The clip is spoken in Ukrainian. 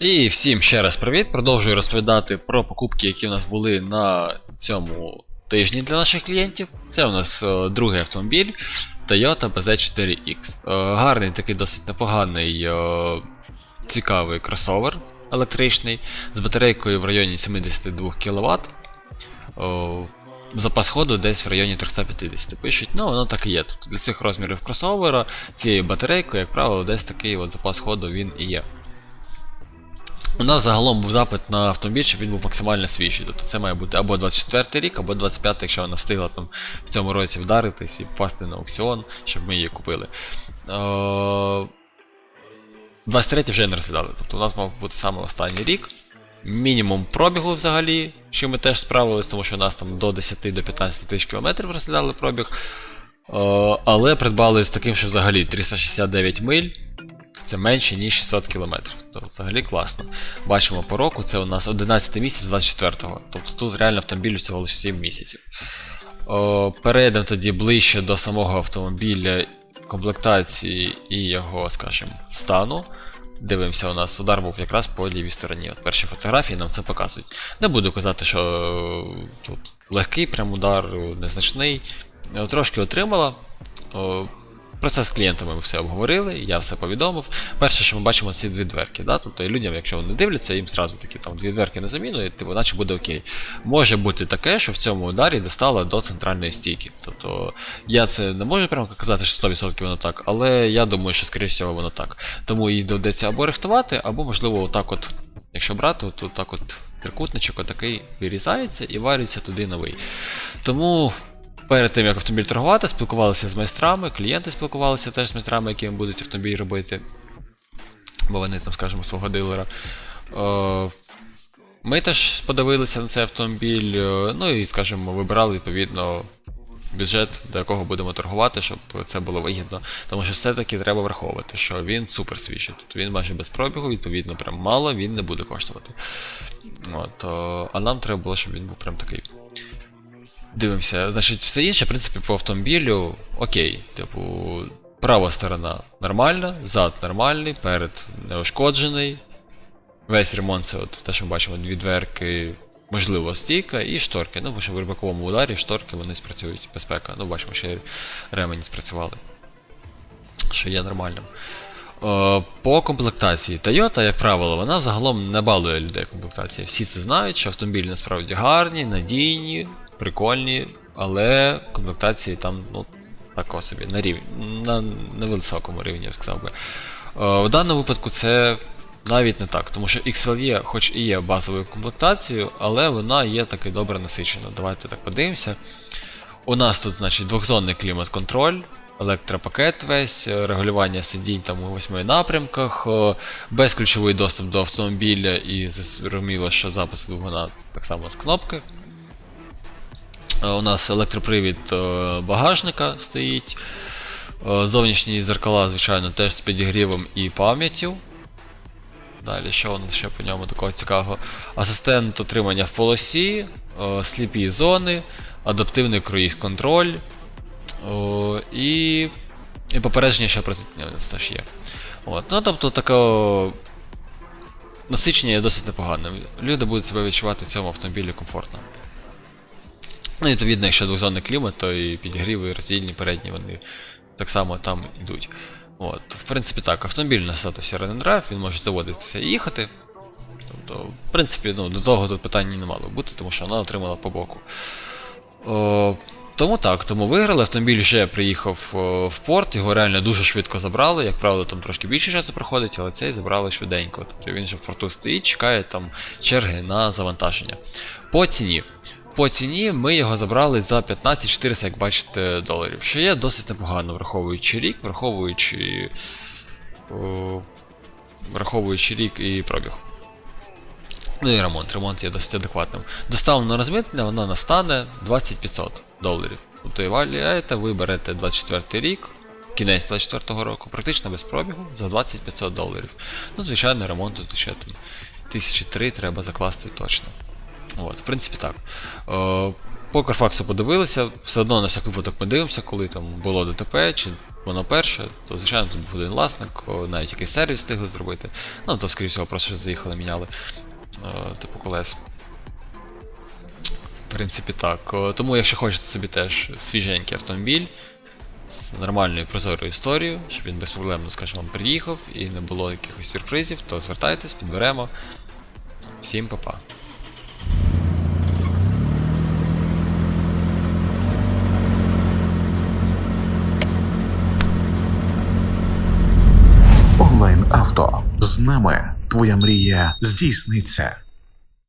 І всім ще раз привіт. Продовжую розповідати про покупки, які у нас були на цьому тижні для наших клієнтів. Це у нас е, другий автомобіль Toyota BZ4X. Е, гарний такий досить непоганий, е, цікавий кросовер електричний з батарейкою в районі 72 кВт. Запас ходу десь в районі 350 пишуть. Ну, воно так і є. Тобто для цих розмірів кросовера, цією батарейкою, як правило, десь такий от запас ходу він і є. У нас загалом був запит на автомобіль, щоб він був максимально свіжий. Тобто це має бути або 24 рік, або 25, якщо вона встигла там в цьому році вдаритись і попасти на аукціон, щоб ми її купили. Е, 23 вже не розглядали. Тобто у нас мав бути саме останній рік. Мінімум пробігу взагалі, що ми теж справились, тому що у нас там до 10 до 15 тисяч кілометрів розглядали пробіг. Е, але придбали з таким, що взагалі 369 миль. Це менше, ніж 600 км. Тобто взагалі класно. Бачимо по року, це у нас 11 місяць 24-го. Тобто тут реально автомобіль всього лише 7 місяців. О, перейдемо тоді ближче до самого автомобіля, комплектації і його, скажімо, стану. Дивимося, у нас удар був якраз по лівій стороні. От перші фотографії нам це показують. Не буду казати, що тут легкий прям удар, незначний. Трошки отримала. Про це з клієнтами ми все обговорили, я все повідомив. Перше, що ми бачимо, ці дві дверки. Да? Тобто людям, якщо вони дивляться, їм зразу такі там дві дверки на заміну, і типу, наче буде окей. Може бути таке, що в цьому ударі достало до центральної стійки. Тобто я це не можу прямо казати, що 100% воно так, але я думаю, що скоріш всього воно так. Тому її доведеться або рихтувати, або можливо отак от, якщо брати, то так от трикутничок отакий вирізається і варюється туди новий. Тому. Перед тим, як автомобіль торгувати, спілкувалися з майстрами, клієнти спілкувалися теж з майстрами, які будуть автомобіль робити. Бо вони там, скажімо, свого дилера. Е, Ми теж подивилися на цей автомобіль, е, ну і, скажімо, вибирали відповідно бюджет, до якого будемо торгувати, щоб це було вигідно. Тому що все-таки треба враховувати, що він супер свіжий. Тобто він майже без пробігу, відповідно, прям мало він не буде коштувати. От, е, а нам треба було, щоб він був прям такий. Дивимося, значить, все інше, в принципі, по автомобілю окей. Типу, права сторона нормальна, зад нормальний, перед неушкоджений. Весь ремонт це от те, що ми бачимо, дві дверки, можливо, стійка і шторки. Ну, бо що в рибаковому ударі шторки вони спрацюють, безпека. Ну, бачимо, ще ремені спрацювали. Що є нормальним. Е, По комплектації Toyota, як правило, вона загалом не балує людей комплектації. Всі це знають, що автомобілі насправді гарні, надійні, прикольні, але комплектації там, ну, тако собі, на рівні, на невисокому рівні, я б сказав би. Е, В даному випадку це навіть не так, тому що XLE, хоч і є базовою комплектацією, але вона є таки добре насичена. Давайте так подивимося. У нас тут, значить, двохзонний клімат-контроль, електропакет весь, е, регулювання сидінь там у восьми напрямках, е, безключовий доступ до автомобіля і зрозуміло, що запис двигуна так само з кнопки. Е, У нас електропривід е, багажника стоїть. Е, Зовнішні зеркала, звичайно, теж з підігрівом і пам'яттю. Далі, що у нас ще по ньому такого цікавого? Асистент отримання в полосі, сліпі зони, адаптивний круїз-контроль і, і попередження, що про теж є. От. Ну, тобто таке насичення є досить непоганим. Люди будуть себе відчувати в цьому автомобілі комфортно. Ну, відповідно, якщо двохзонний клімат, то і підігріви, і роздільні передні, вони так само там йдуть. От, в принципі, так, автомобіль на статусі Drive, він може заводитися і їхати. Тобто, в принципі, ну, до того тут питань не мало бути, тому що вона отримала по боку. О, тому так, тому виграли. Автомобіль вже приїхав о, в порт, його реально дуже швидко забрали. Як правило, там трошки більше часу проходить, але цей забрали швиденько. Тобто він вже в порту стоїть, чекає там черги на завантаження. По ціні. По ціні ми його забрали за 15 400, як бачите, доларів. Що є досить непогано, враховуючи рік, враховуючи. Враховуючи рік і пробіг. Ну і ремонт. Ремонт є досить адекватним. Доставлено розмитнення, воно настане 2500 доларів. Тобто і валієте, ви берете 24 рік, кінець 24 року, практично без пробігу за 2500 доларів. Ну, звичайно, ремонту ще там тисячі три треба закласти точно. От, в принципі, так. Е, по Карфаксу подивилися, все одно на всяк випадок ми дивимося, коли там було ДТП, чи воно перше, то звичайно тут був один власник, навіть якийсь сервіс встигли зробити. Ну, то, скоріше всього, просто що заїхали, міняли е, типу колес. В принципі, так. Тому, якщо хочете собі теж свіженький автомобіль з нормальною прозорою історією, щоб він безпроблемно, скажімо, вам приїхав і не було якихось сюрпризів, то звертайтесь, підберемо. Всім па-па. Нами твоя мрія здійсниться.